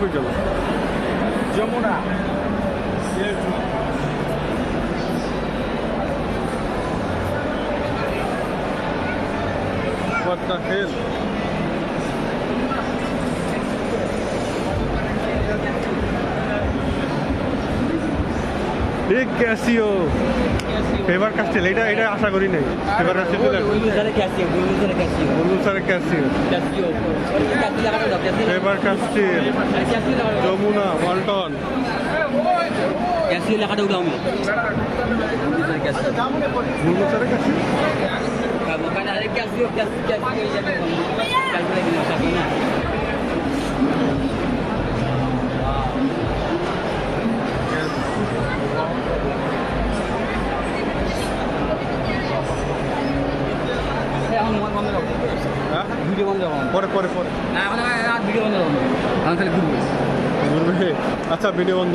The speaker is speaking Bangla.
করে গেল que What the hell? Big Faber Castell এটা এটা আশা করি নাই। Faber Castell গুলগুসারে Casio Faber Castell Jamuna Walton Casio লেখাটা উঠাও আমি। গুলগুসারে ক্যাসিও গুলগুসারে ক্যাসিও বন্ধ রাখো হ্যাঁ? ভিডিও বন্ধ রাখো পরে পরে পরে। না এখন ভিডিও বন্ধ আমি খালি ঘুরবে। ঘুরবে? আচ্ছা ভিডিও বন্ধ।